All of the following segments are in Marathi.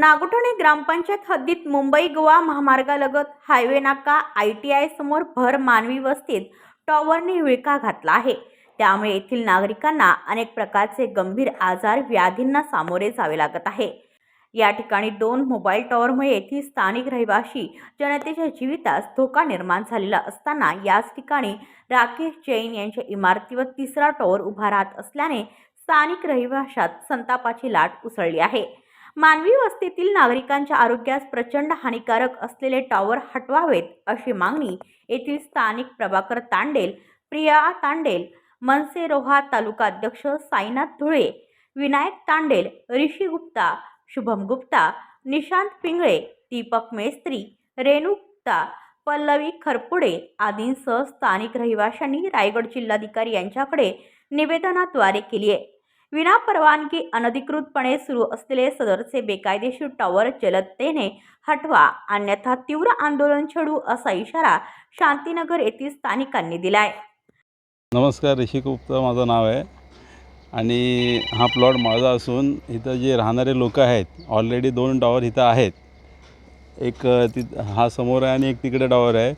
नागोठणे ग्रामपंचायत हद्दीत मुंबई गोवा महामार्गालगत हायवे नाका आय टी आय समोर भर मानवी वस्तीत टॉवरने विळखा घातला आहे. त्यामुळे येथील नागरिकांना अनेक प्रकारचे गंभीर आजार व्याधींना सामोरे जावे लागत आहे. या ठिकाणी दोन मोबाईल टॉवरमुळे येथील स्थानिक रहिवासी जनतेच्या जीवितास धोका निर्माण झालेला असताना याच ठिकाणी राकेश जैन यांच्या इमारतीवर तिसरा टॉवर उभा राहत असल्याने स्थानिक रहिवाशात संतापाची लाट उसळली आहे. मानवी वस्तीतील नागरिकांच्या आरोग्यास प्रचंड हानिकारक असलेले टॉवर हटवावेत अशी मागणी येथील स्थानिक प्रभाकर तांडेल प्रिया तांडेल मनसे रोहा तालुका अध्यक्ष साईनाथ धुळे विनायक तांडेल ऋषी गुप्ता शुभम गुप्ता निशांत पिंगळे दीपक मेस्त्री रेणू गुप्ता पल्लवी खरपुडे आदींसह स्थानिक रहिवाशांनी रायगड जिल्हाधिकारी यांच्याकडे निवेदनाद्वारे केली आहे. विनापरवानगी अनधिकृतपणे सुरू असलेले सदरचे बेकायदेशीर टॉवर जलदतेने हटवा अन्यथा तीव्र आंदोलन छेडू असा इशारा शांतीनगर येथील स्थानिकांनी दिलाय. नमस्कार ऋषी गुप्ता माझं नाव आहे. आणि हा प्लॉट माझा असून इथं जे राहणारे लोक आहेत ऑलरेडी दोन टॉवर इथं आहेत. एक ति हा समोर आहे आणि एक तिकडे टॉवर आहे.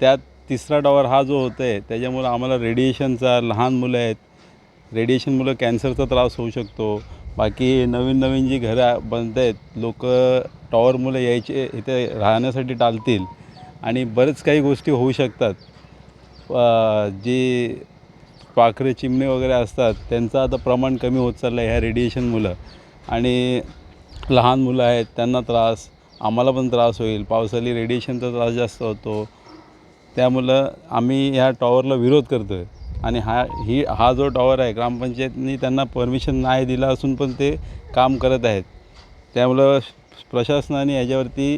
त्यात तिसरा टॉवर हा जो होतो आहे त्याच्यामुळं आम्हाला रेडिएशनचा लहान मुलं आहेत रेडिएशनमुळं कॅन्सरचा त्रास होऊ शकतो. बाकी नवीन नवीन जी घरं बनत आहेत लोक टॉवरमुळे यायचे इथे राहण्यासाठी टाळतील आणि बरेच काही गोष्टी होऊ शकतात. जे पाखरे चिमणे वगैरे असतात त्यांचं आता प्रमाण कमी होत चाललं आहे ह्या रेडिएशनमुळं आणि लहान मुलं आहेत त्यांना त्रास आम्हाला पण त्रास होईल. पावसाळी रेडिएशनचा त्रास जास्त होतो. त्यामुळं आम्ही ह्या टॉवरला विरोध करतो आहे आणि हा ही हा जो टॉवर आहे ग्रामपंचायतनी त्यांना परमिशन नाही दिला असून पण ते काम करत आहेत. त्यामुळं प्रशासनाने याच्यावरती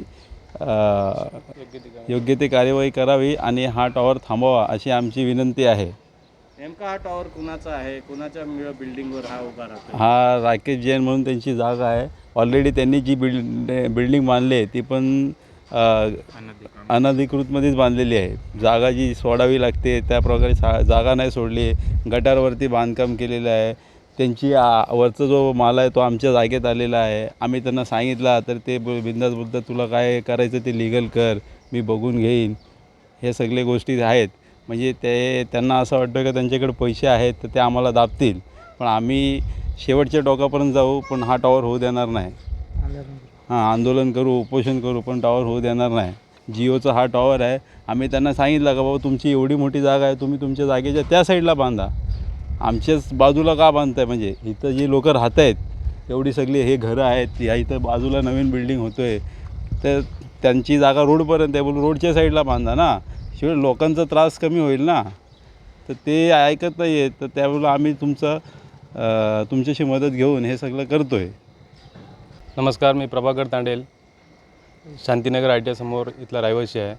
योग्य ते कार्यवाही करावी आणि हा टॉवर थांबवा अशी आमची विनंती आहे. नेमका हा टॉवर कुणाचा आहे? कुणाच्या मिळ बिल्डिंगवर हा उभा राहतो हा राकेश जैन म्हणून त्यांची जागा आहे. ऑलरेडी त्यांनी जी बिल्ड बिल्डिंग बांधली आहे ती पण अनधिकृतमध्येच बांधलेली आहे. जागा जी सोडावी लागते त्या प्रकारे सा जागा नाही सोडली गटारवरती बांधकाम केलेलं आहे. त्यांची वरचा जो माल आहे तो आमच्या जागेत आलेला आहे. आम्ही त्यांना सांगितला तर ते बिंदास बोलतात तुला काय करायचं ते लिगल कर मी बघून घेईन. हे सगळे गोष्टी आहेत. म्हणजे ते त्यांना असं वाटतं की त्यांच्याकडे पैसे आहेत तर ते आम्हाला दाबतील. पण आम्ही शेवटच्या टोकापर्यंत जाऊ पण हा टॉवर होऊ देणार नाही. हां आंदोलन करू उपोषण करू पण टॉवर होऊ देणार नाही. जिओचा हा टॉवर आहे. आम्ही त्यांना सांगितलं का बाबा तुमची एवढी मोठी जागा आहे तुम्ही तुमच्या जागेच्या त्या साईडला बांधा. आमच्याच बाजूला का बांधताय? म्हणजे इथं जी लोकं राहत आहेत एवढी सगळी हे घरं आहेत या इथं बाजूला नवीन बिल्डिंग होतो आहे तर त्यांची जागा रोडपर्यंत आहे बोलून रोडच्या साईडला बांधा ना. शिवाय लोकांचा त्रास कमी होईल ना. तर ते ऐकत नाही आहेत तर त्यावेळेला आम्ही तुमचं तुमच्याशी मदत घेऊन हे सगळं करतो आहे नमस्कार मी प्रभाकर तांडेल. शांतीनगर आय टी समोर इथला रहिवासी आहे.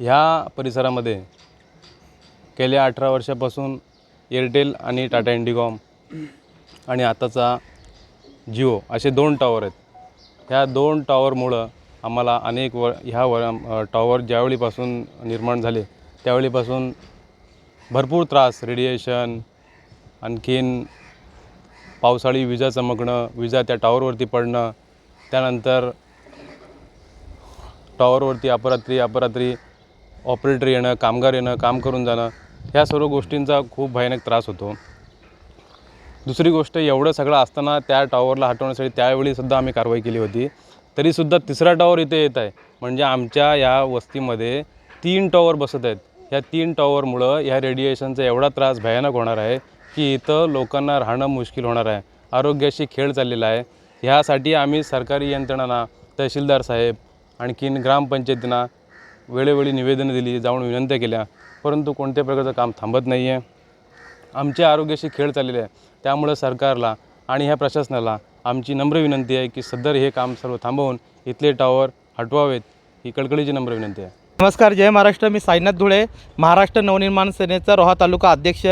ह्या परिसरामध्ये गेल्या अठरा वर्षापासून एअरटेल आणि टाटा इंडिकॉम आणि आताचा जिओ असे दोन टॉवर आहेत. ह्या दोन टॉवरमुळं आम्हाला अनेक व ह्या व टॉवर ज्यावेळीपासून निर्माण झाले त्यावेळीपासून भरपूर त्रास रेडिएशन आणखीन पावसाळी विजा चमकणं विजा त्या टॉवरवरती पडणं त्यानंतर टॉवरवरती अपरात्री अपरात्री ऑपरेटर येणं कामगार येणं काम करून जाणं ह्या सर्व गोष्टींचा खूप भयानक त्रास होतो. दुसरी गोष्ट एवढं सगळं असताना त्या टॉवरला हटवण्यासाठी त्यावेळीसुद्धा आम्ही कारवाई केली होती. तरीसुद्धा तिसरा टॉवर इथे येत आहे. म्हणजे आमच्या या वस्तीमध्ये तीन टॉवर बसत आहेत. ह्या तीन टॉवरमुळं ह्या रेडिएशनचा एवढा त्रास भयानक होणार आहे की इथं लोकांना राहणं मुश्किल होणार आहे. आरोग्याशी खेळ चाललेला आहे. ह्यासाठी आम्ही सरकारी यंत्रणांना तहसीलदार साहेब आणखीन ग्रामपंचायतींना वेळोवेळी निवेदनं दिली जाऊन विनंत्या केल्या. परंतु कोणत्या प्रकारचं काम थांबत नाही आहे आमच्या आरोग्याशी खेळ चाललेले आहे. त्यामुळं सरकारला आणि ह्या प्रशासनाला आमची नम्र विनंती आहे की सदर हे काम सर्व थांबवून इथले टॉवर हटवावेत ही कडकडीची नम्र विनंती आहे. नमस्कार जय महाराष्ट्र. मी साईनाथ धुळे महाराष्ट्र नवनिर्माण सेनेचा रोहा तालुका अध्यक्ष.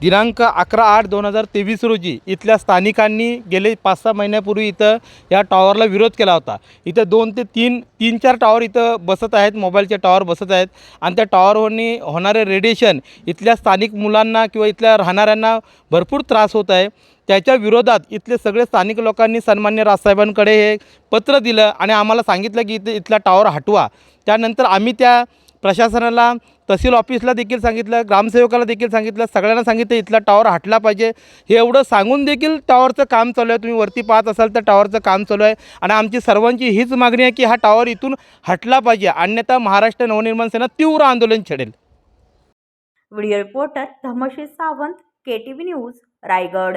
दिनांक अकरा आठ दोन हजार तेवीस रोजी इथल्या स्थानिकांनी गेले पाच सहा महिन्यापूर्वी इथं या टॉवरला विरोध केला होता. इथं दोन ते तीन तीन चार टॉवर इथं बसत आहेत मोबाईलचे टॉवर बसत आहेत. आणि त्या टॉवरवरनी होणारे रेडिएशन इथल्या स्थानिक मुलांना किंवा इथल्या राहणाऱ्यांना भरपूर त्रास होत आहे. त्याच्या विरोधात इथले सगळे स्थानिक लोकांनी सन्मान्य राजसाहेबांकडे हे पत्र दिलं आणि आम्हाला सांगितलं की इथे इथला टॉवर हटवा. त्यानंतर आम्ही त्या प्रशासनाला तहसील ऑफिसला देखील सांगितलं ग्रामसेवकाला देखील सांगितलं सगळ्यांना सांगितलं इथला टॉवर हटला पाहिजे. हे एवढं सांगून देखील टॉवरचं काम चालू आहे. तुम्ही वरती पाहत असाल तर टॉवरचं काम चालू आहे. आणि आमची सर्वांची हीच मागणी आहे की हा टॉवर इथून हटला पाहिजे. अन्यथा महाराष्ट्र नवनिर्माण सेना तीव्र आंदोलन छेडेल. Video reporter Dhamshi Sawant K T V news Raigad.